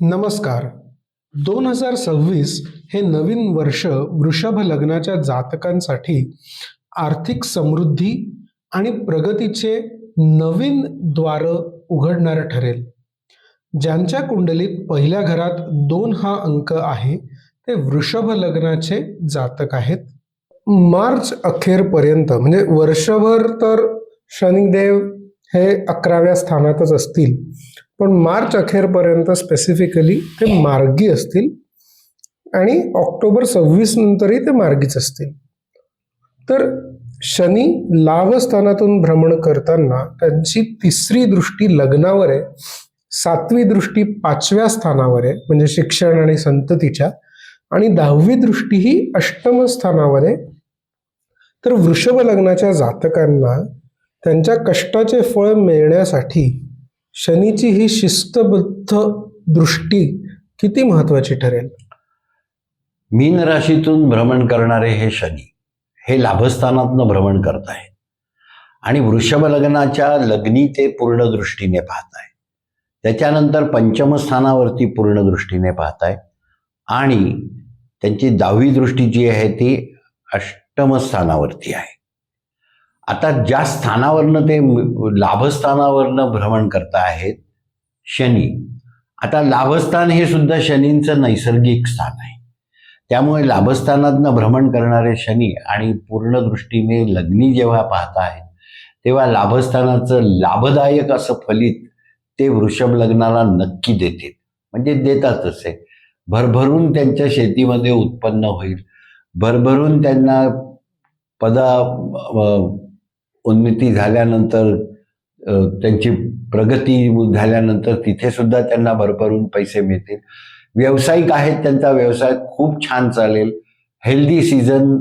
नमस्कार. दोन हजार सव्वीस हे नवीन वर्ष वृषभ लग्नाच्या जातकांसाठी आर्थिक समृद्धी आणि प्रगतीचे नवीन द्वार उघडणारं ठरेल. ज्यांच्या कुंडलीत पहिल्या घरात दोन हा अंक आहे ते वृषभ लग्नाचे जातक आहेत. मार्च अखेरपर्यंत म्हणजे वर्षभर तर शनिदेव हे अकराव्या स्थानातच असतील. पण मार्च अखेरपर्यंत स्पेसिफिकली ते मार्गी असतील. आणि ऑक्टोबर सव्वीस नंतरही ते मार्गीच असतील. तर शनी लाभस्थानातून भ्रमण करताना त्यांची तिसरी दृष्टी लग्नावर आहे. सातवी दृष्टी पाचव्या स्थानावर आहे. म्हणजे शिक्षण आणि संततीच्या. आणि दहावी दृष्टी ही अष्टम स्थानावर आहे. तर वृषभ लग्नाच्या जातकांना त्यांच्या कष्टाचे फळ मिळण्यासाठी शनीची ही शिस्तबद्ध दृष्टी किती महत्वाची ठरेल? मीन राशीतून भ्रमण करणारे हे शनी हे लाभस्थानातनं भ्रमण करत आहेत आणि वृषभ लग्नाच्या लग्नी ते पूर्ण दृष्टीने पाहत आहे त्याच्यानंतर पंचमस्थानावरती पूर्ण दृष्टीने पाहत आहे आणि त्यांची दहावी दृष्टी जी आहे ती अष्टमस्थानावरती आहे. आता ज्या स्थानावरनं ते लाभस्थानावरनं भ्रमण करत आहेत शनी. आता लाभस्थान हे सुद्धा शनींचं नैसर्गिक स्थान आहे. त्यामुळे लाभस्थानातनं भ्रमण करणारे शनी आणि पूर्ण दृष्टीने लग्नी जेव्हा पाहत आहेत तेव्हा लाभस्थानाचं लाभदायक असं फलित ते वृषभ लग्नाला नक्की देतील. म्हणजे देतातच आहे भरभरून त्यांच्या शेतीमध्ये उत्पन्न होईल. भरभरून त्यांना पदा उन्नती झाल्यानंतर त्यांची प्रगती झाल्यानंतर तिथे सुद्धा त्यांना भरभरून पैसे मिळतील. व्यावसायिक आहेत त्यांचा व्यवसाय खूप छान चालेल. हेल्दी सीझन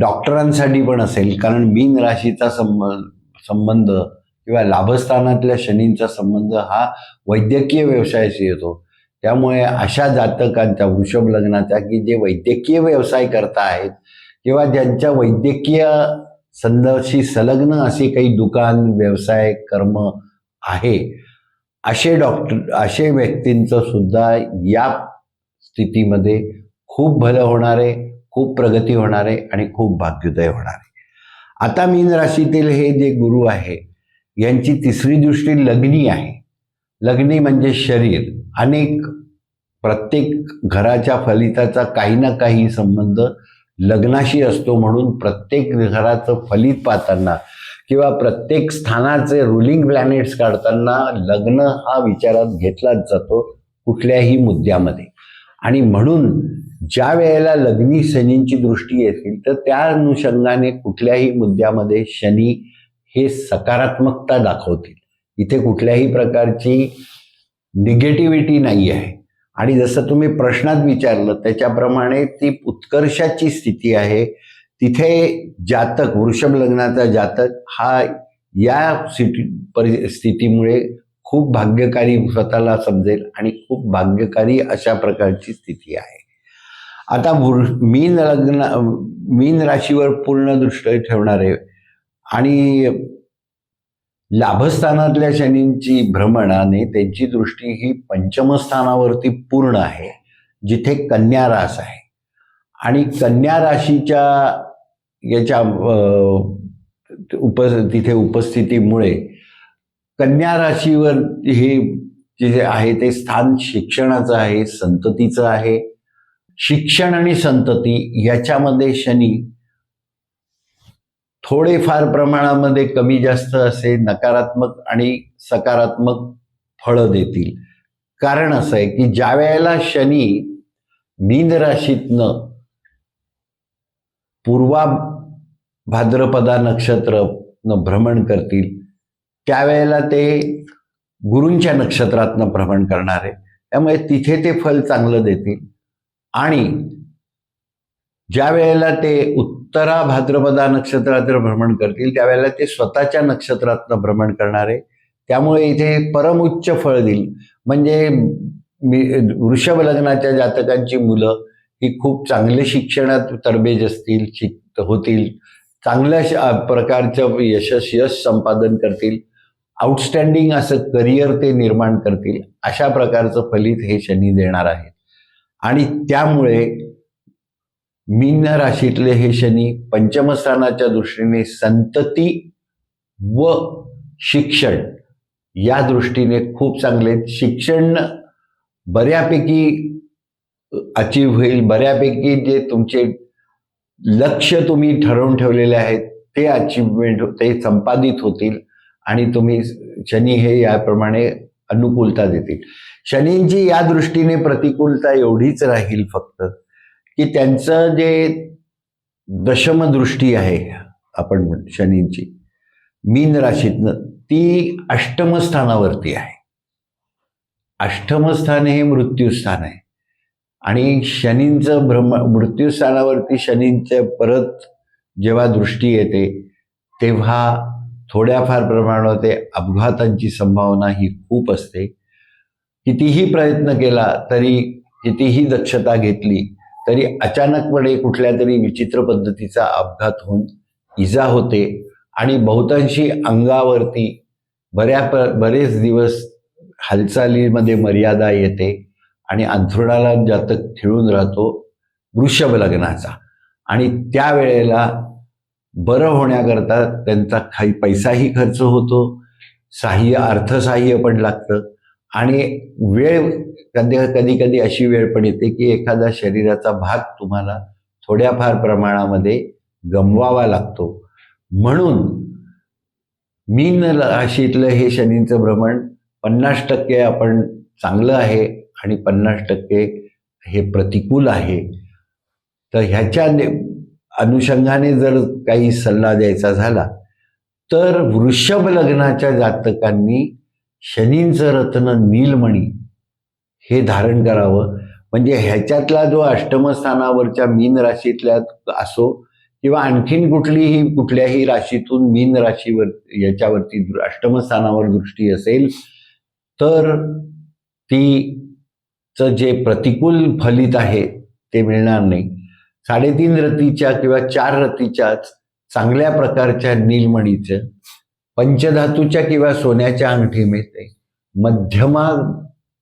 डॉक्टरांसाठी पण असेल कारण मीन राशीचा संबंध संबंध किंवा लाभस्थानातल्या शनींचा संबंध हा वैद्यकीय व्यवसायाशी येतो. त्यामुळे अशा जातकांच्या वृषभ लग्नाच्या की जे वैद्यकीय व्यवसाय करता आहेत किंवा ज्यांच्या वैद्यकीय संदर्शी संलग्न असे काही दुकान व्यवसाय कर्म आहे? असे डॉक्टर असे व्यक्तींचं सुद्धा या स्थितीमध्ये खूप भलं होणार आहे खूप प्रगती होणार आहे आणि खूप भाग्योदय होणार आहे. आता मीन राशीतील हे जे गुरु आहे यांची तिसरी दृष्टी लग्नी आहे. लग्नी म्हणजे शरीर. अनेक प्रत्येक घराच्या फलिताचा काही ना काही संबंध लग्नाशी असतो म्हणून प्रत्येक घराचं फलित पाहताना किंवा प्रत्येक स्थानाचे रुलिंग प्लॅनेट्स काढताना लग्न हा विचारात घेतलाच जातो कुठल्याही मुद्द्यामध्ये. आणि म्हणून ज्या वेळेला लग्नी शनींची दृष्टी येतील तर त्या अनुषंगाने कुठल्याही मुद्द्यामध्ये शनी हे सकारात्मकता दाखवतील. इथे कुठल्याही प्रकारची निगेटिव्हिटी नाही आहे आणि जसं तुम्ही प्रश्नात विचारलं त्याच्याप्रमाणे ती उत्कर्षाची स्थिती आहे. तिथे जातक वृषभ लग्नाचा जातक हा या सिटी परिस्थितीमुळे खूप भाग्यकारी स्वतःला समजेल आणि खूप भाग्यकारी अशा प्रकारची स्थिती आहे. आता वृ मीन लग्न मीन राशीवर पूर्ण दृष्ट ठेवणारे आणि लाभस्थानातल्या शनींची भ्रमणाने त्यांची दृष्टी ही पंचमस्थानावरती पूर्ण आहे जिथे कन्या रास आहे. आणि कन्या राशीच्या याच्या उप तिथे उपस्थितीमुळे कन्या राशीवर हे जे आहे ते स्थान शिक्षणाचं आहे संततीचं आहे. शिक्षण आणि संतती याच्यामध्ये शनी थोडेफार प्रमाणामध्ये कमी जास्त असे नकारात्मक आणि सकारात्मक फळं देतील. कारण असं आहे की ज्या वेळेला शनी मीन राशीतनं पूर्वा भाद्रपदा नक्षत्र भ्रमण करतील त्यावेळेला ते गुरूंच्या नक्षत्रातनं भ्रमण करणार. आहे त्यामुळे तिथे ते फल चांगलं देतील आणि ज्या वेळेला ते उत्तरा भाद्रपदा नक्षत्रात भ्रमण करतील त्यावेळेला ते स्वतःच्या नक्षत्रातनं भ्रमण करणार. आहे त्यामुळे इथे परमउच्च फळ देईल. म्हणजे मी वृषभ लग्नाच्या जातकांची मुलं ही खूप चांगले शिक्षणात तरबेज असतील शिक होतील चांगल्या प्रकारचं यशस यश संपादन करतील आउटस्टँडिंग असं करिअर ते निर्माण करतील अशा प्रकारचं फलित हे शनी देणार आहेत. आणि त्यामुळे मीन राशीतले हे शनी पंचमस्थानाच्या दृष्टीने संतती व शिक्षण या दृष्टीने खूप चांगले शिक्षण बऱ्यापैकी अचीव होईल. बऱ्यापैकी जे तुमचे लक्ष तुम्ही ठरवून ठेवलेले आहेत ते अचिव्हमेंट ते संपादित होतील आणि तुम्ही शनी हे याप्रमाणे अनुकूलता देतील. शनींची या दृष्टीने प्रतिकूलता एवढीच राहील फक्त की त्यांचं जे दशमदृष्टी आहे आपण म्हण शनींची मीन राशीतनं ती अष्टमस्थानावरती आहे. अष्टमस्थान हे मृत्यूस्थान आहे. आणि शनींचं भ्रम मृत्यूस्थानावरती शनींचं परत जेव्हा दृष्टी येते तेव्हा थोड्याफार प्रमाणात ते अपघातांची संभावना ही खूप असते. कितीही प्रयत्न केला तरी कितीही दक्षता घेतली तरी अचानकपणे कुठल्या तरी विचित्र पद्धतीचा अपघात होऊन इजा होते आणि बहुतांशी अंगावरती बऱ्या प- बरेच दिवस हालचालीमध्ये मर्यादा येते आणि अंथरुणाला जातक खिळून राहतो वृषभ लग्नाचा. आणि त्यावेळेला बरं होण्याकरता त्यांचा काही पैसाही खर्च होतो सहाय्य अर्थसाह्य पण लागतं. आणि वेळ कधी कधी कधी अशी वेळ पण येते की एखादा शरीराचा भाग तुम्हाला थोड्याफार प्रमाणामध्ये गमवावा लागतो. म्हणून मीन राशीतलं हे शनींचं भ्रमण पन्नास टक्के आपण चांगलं आहे आणि पन्नास टक्के हे प्रतिकूल आहे. तर ह्याच्या अनुषंगाने जर काही सल्ला द्यायचा झाला तर वृषभ लग्नाच्या जातकांनी शनींचं रत्न नीलमणी हे धारण करावं. म्हणजे ह्याच्यातला जो अष्टमस्थानावरच्या मीन राशीतल्या असो किंवा आणखीन कुठलीही कुठल्याही राशीतून मीन राशीवर याच्यावरती अष्टमस्थानावर दृष्टी असेल तर तीचं जे प्रतिकूल फलित आहे ते मिळणार नाही. साडेतीन रतीच्या किंवा चार रतीच्याच चांगल्या प्रकारच्या नीलमणीचं पंचधातूच्या किंवा सोन्याच्या अंगठी मिळते. मध्यमा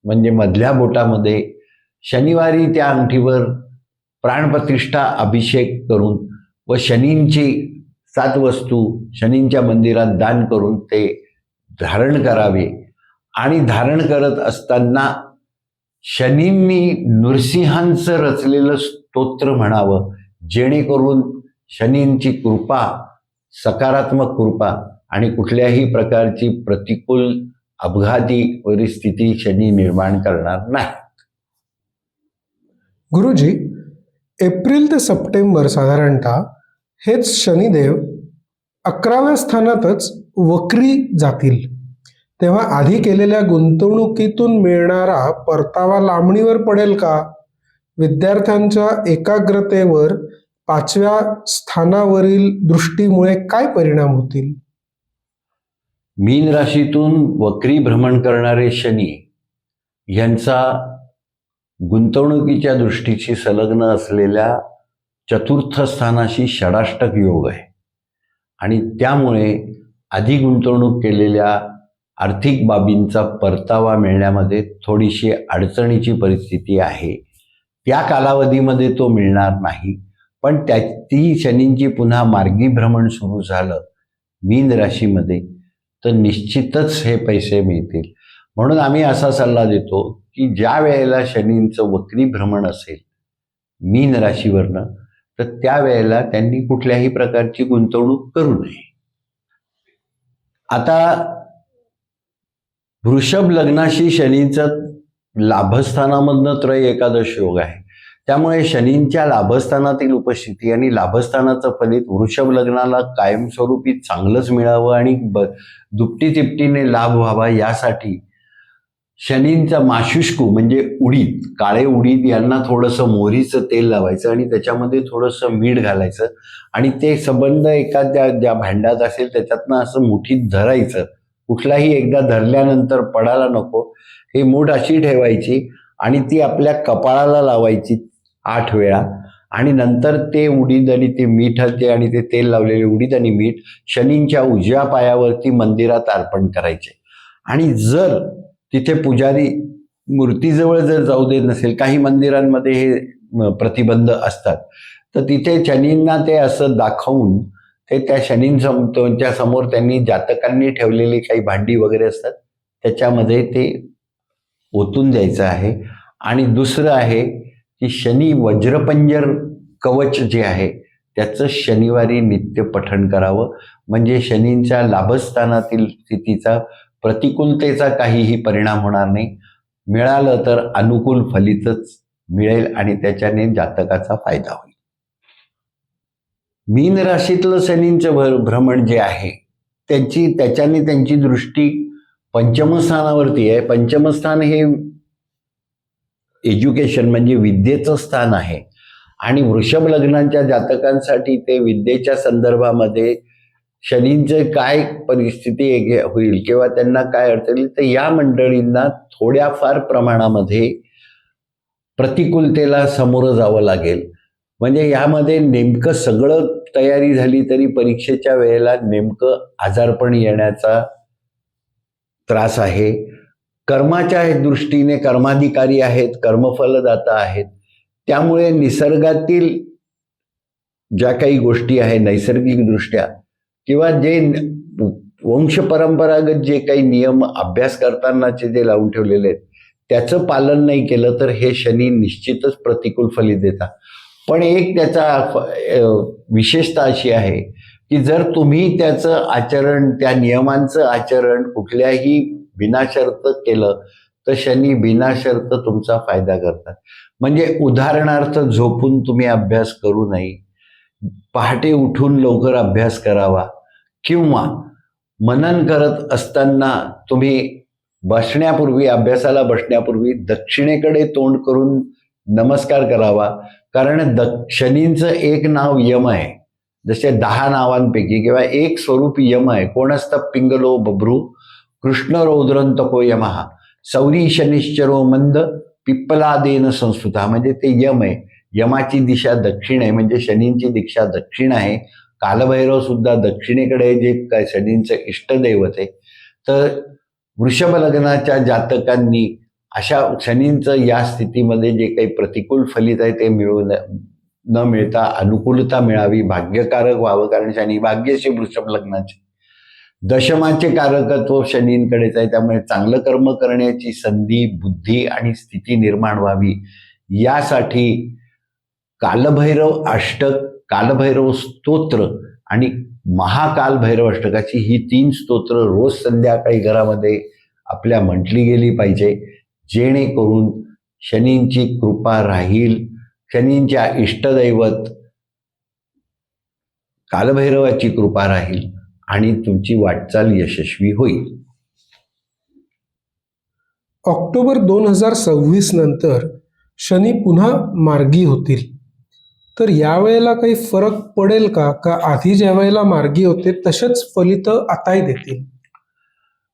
म्हणजे मधल्या बोटामध्ये शनिवारी त्या अंगठीवर प्राणप्रतिष्ठा अभिषेक करून व शनींची सात वस्तू शनींच्या मंदिरात दान करून ते धारण करावे. आणि धारण करत असताना शनींनी नृसिंहांचं रचलेलं स्तोत्र म्हणावं जेणेकरून शनींची कृपा सकारात्मक कृपा आणि कुठल्याही प्रकारची प्रतिकूल अपघाती परिस्थिती शनी निर्माण करणार नाही. गुरुजी एप्रिल ते सप्टेंबर साधारणतः हेच शनिदेव अकराव्या स्थानातच वक्री जातील. तेव्हा आधी केलेल्या गुंतवणुकीतून मिळणारा परतावा लांबणीवर पडेल का? विद्यार्थ्यांच्या एकाग्रतेवर पाचव्या स्थानावरील दृष्टीमुळे काय परिणाम होतील? मीन राशीतून वक्री भ्रमण करणारे शनी यांचा गुंतवणुकीच्या दृष्टीशी संलग्न असलेल्या चतुर्थ स्थानाशी षडाष्टक योग आहे. आणि त्यामुळे आधी गुंतवणूक केलेल्या आर्थिक बाबींचा परतावा मिळण्यामध्ये थोडीशी अडचणीची परिस्थिती आहे. त्या कालावधीमध्ये तो मिळणार नाही. पण त्या ती शनींची पुन्हा मार्गी भ्रमण सुरू झालं मीन राशीमध्ये तर निश्चितच हे पैसे मिळतील. म्हणून आम्ही असा सल्ला देतो की ज्या वेळेला शनींचं वक्री भ्रमण असेल मीन राशीवरनं तर त्यावेळेला त्यांनी कुठल्याही प्रकारची गुंतवणूक करू नये. आता वृषभ लग्नाशी शनीचं लाभस्थानामधनं त्रय एकादश योग आहे. त्यामुळे शनींच्या लाभस्थानातील उपस्थिती आणि लाभस्थानाचं फलित वृषभ लग्नाला कायमस्वरूपी चांगलंच मिळावं आणि ब दुपटी तिपटीने लाभ व्हावा यासाठी शनींचा माशुष्कू म्हणजे उडीद काळे उडीद यांना थोडंसं मोहरीचं तेल लावायचं आणि त्याच्यामध्ये थोडंसं मीठ घालायचं आणि ते संबंध एखाद्या ज्या भांड्यात असेल त्याच्यातनं असं मुठीत धरायचं. कुठलाही एकदा धरल्यानंतर पडायला नको. हे मूठ अशी ठेवायची आणि ती आपल्या कपाळाला लावायची. आठ वेळा. आणि नंतर ते उडीद आणि ते मीठाचे आणि ते तेल लावलेले उडीद आणि मीठ शनींच्या उजव्या पायावरती मंदिरात अर्पण करायचे. आणि जर तिथे पुजारी मूर्तीजवळ जर जाऊ देत नसेल काही मंदिरांमध्ये हे प्रतिबंध असतात तर तिथे शनींना ते असं दाखवून ते त्या शनींच्या समोर त्यांनी जातकांनी ठेवलेली काही भांडी वगैरे असतात त्याच्यामध्ये ते ओतून द्यायचं आहे. आणि दुसरं आहे की शनी वज्रपंजर कवच जे आहे त्याचं शनिवारी नित्य पठण करावं. म्हणजे शनींच्या लाभस्थानातील स्थितीचा प्रतिकूलतेचा काहीही परिणाम होणार नाही. मिळालं तर अनुकूल फलितच मिळेल आणि त्याच्याने जातकाचा फायदा होईल. मीन राशीतलं शनींचं भर भ्रमण जे आहे त्यांची त्याच्याने त्यांची दृष्टी पंचमस्थानावरती आहे. पंचमस्थान हे एज्युकेशन म्हणजे विद्येचं स्थान आहे. आणि वृषभ लग्नांच्या जातकांसाठी ते विद्येच्या संदर्भामध्ये शनींचे काय परिस्थिती होईल किंवा त्यांना काय अडचण येईल तर या मंडळींना थोड्याफार प्रमाणामध्ये प्रतिकूलतेला सामोरं जावं लागेल. म्हणजे यामध्ये नेमकं सगळं तयारी झाली तरी परीक्षेच्या वेळेला नेमकं आजारपण येण्याचा त्रास आहे. कर्माच्या दृष्टीने कर्माधिकारी आहेत कर्मफलदाता आहेत. त्यामुळे निसर्गातील ज्या काही गोष्टी आहे नैसर्गिकदृष्ट्या किंवा जे वंश परंपरागत जे काही नियम अभ्यास करतानाचे जे लावून ठेवलेले आहेत त्याचं पालन नाही केलं तर हे शनी निश्चितच प्रतिकूल फलित देतात. पण एक त्याचा विशेषता अशी आहे की जर तुम्ही त्याचं आचरण त्या नियमांचं आचरण कुठल्याही बिनाशर्त केलं तर शनी बिनाशर्त तुमचा फायदा करतात. म्हणजे उदाहरणार्थ झोपून तुम्ही अभ्यास करू नये. पहाटे उठून लवकर अभ्यास करावा. किंवा मनन करत असताना तुम्ही बसण्यापूर्वी अभ्यासाला बसण्यापूर्वी दक्षिणेकडे तोंड करून नमस्कार करावा. कारण द शनींचं एक नाव यम आहे. जसे दहा नावांपैकी किंवा एक स्वरूप यम आहे. कोण असतं पिंगलो बब्रू कृष्ण रौद्रंत यमहा सौरी शनिश्चरो मंद पिप्पलादेन संस्कृता म्हणजे ते यम आहे. यमाची दिशा दक्षिण आहे म्हणजे शनींची दिशा दक्षिण आहे. कालभैरव सुद्धा दक्षिणेकडे जे काय शनींचं इष्टदैवत आहे. तर वृषभ लग्नाच्या जातकांनी अशा शनींचं या स्थितीमध्ये जे काही प्रतिकूल फलित आहे ते मिळू न न मिळता अनुकूलता मिळावी भाग्यकारक व्हावं कारण शनी भाग्यशी वृषभ लग्नाचे. दशमाचे कारकत्व शनींकडेच आहे त्यामुळे चांगलं कर्म करण्याची संधी बुद्धी आणि स्थिती निर्माण व्हावी. यासाठी कालभैरव अष्टक कालभैरव स्तोत्र आणि महाकाल भैरव अष्टकाची ही तीन स्तोत्र रोज संध्याकाळी घरामध्ये आपल्या म्हटली गेली पाहिजे. जेणेकरून शनींची कृपा राहील. शनींच्या इष्टदैवत कालभैरवाची कृपा राहील. आणि तुमची वाटचाल यशस्वी होईल. ऑक्टोबर दोन हजार सव्वीस नंतर शनी पुन्हा मार्गी होतील. तर यावेळेला काही फरक पडेल का? का आधी ज्या वेळेला मार्गी होते तसेच फलित आताही देतील?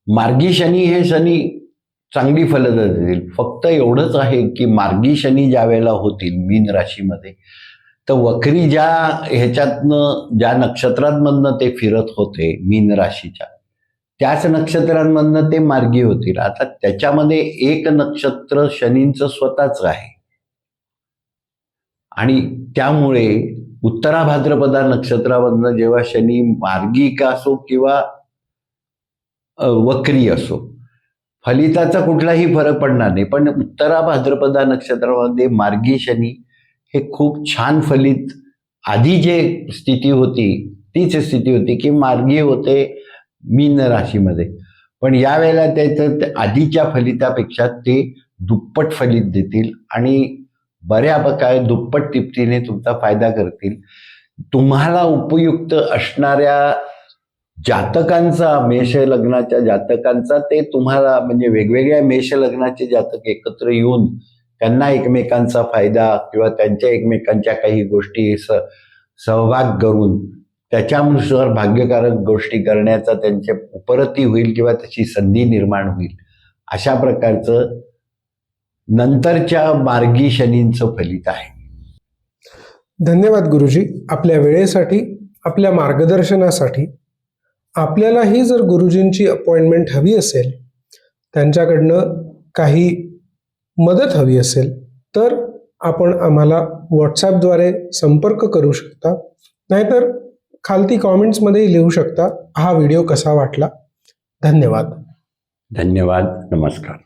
मार्गी शनी हे शनी चांगली फलं देतील. फक्त एवढंच आहे की मार्गी शनी ज्या वेळेला होतील मीन राशीमध्ये तर वक्री ज्या ह्याच्यातनं ज्या नक्षत्रांमधनं ते फिरत होते मीन राशीच्या त्याच नक्षत्रांमधनं ते मार्गी होतील. आता त्याच्यामध्ये एक नक्षत्र शनींचं स्वतःच आहे. आणि त्यामुळे उत्तरा भाद्रपदा नक्षत्रामधनं जेव्हा शनी मार्गिका असो किंवा वक्री असो फलिताचा कुठलाही फरक पडणार नाही. पण उत्तरा भाद्रपदा नक्षत्रामध्ये मार्गी शनी हे खूप छान फलित आधी जे स्थिती होती तीच स्थिती होती की मार्गी होते मीन राशीमध्ये. पण यावेळेला त्याचं आधीच्या फलितापेक्षा ते दुप्पट फलित देतील आणि बऱ्या प्रकारे दुप्पट तिप्तीने तुमचा फायदा करतील. तुम्हाला उपयुक्त असणाऱ्या जातकांचा मेष लग्नाच्या जातकांचा ते तुम्हाला म्हणजे वेगवेगळ्या मेष लग्नाचे जातक एकत्र येऊन त्यांना एकमेकांचा फायदा किंवा त्यांच्या एकमेकांच्या काही गोष्टी स सहभाग करून त्याच्यानुसार भाग्यकारक गोष्टी करण्याचा त्यांचे उपरती होईल किंवा त्याची संधी निर्माण होईल. अशा प्रकारचं नंतरच्या मार्गी शनींचं फलित आहे. धन्यवाद गुरुजी. आपल्या वेळेसाठी आपल्या मार्गदर्शनासाठी आपल्यालाही जर गुरुजींची अपॉइंटमेंट हवी असेल त्यांच्याकडनं काही मदत हवी असेल तर आपण आम्हाला व्हॉट्सॲपद्वारे संपर्क करू शकता. नाहीतर खालती कॉमेंट्समध्येही लिहू शकता हा व्हिडिओ कसा वाटला. धन्यवाद. धन्यवाद नमस्कार.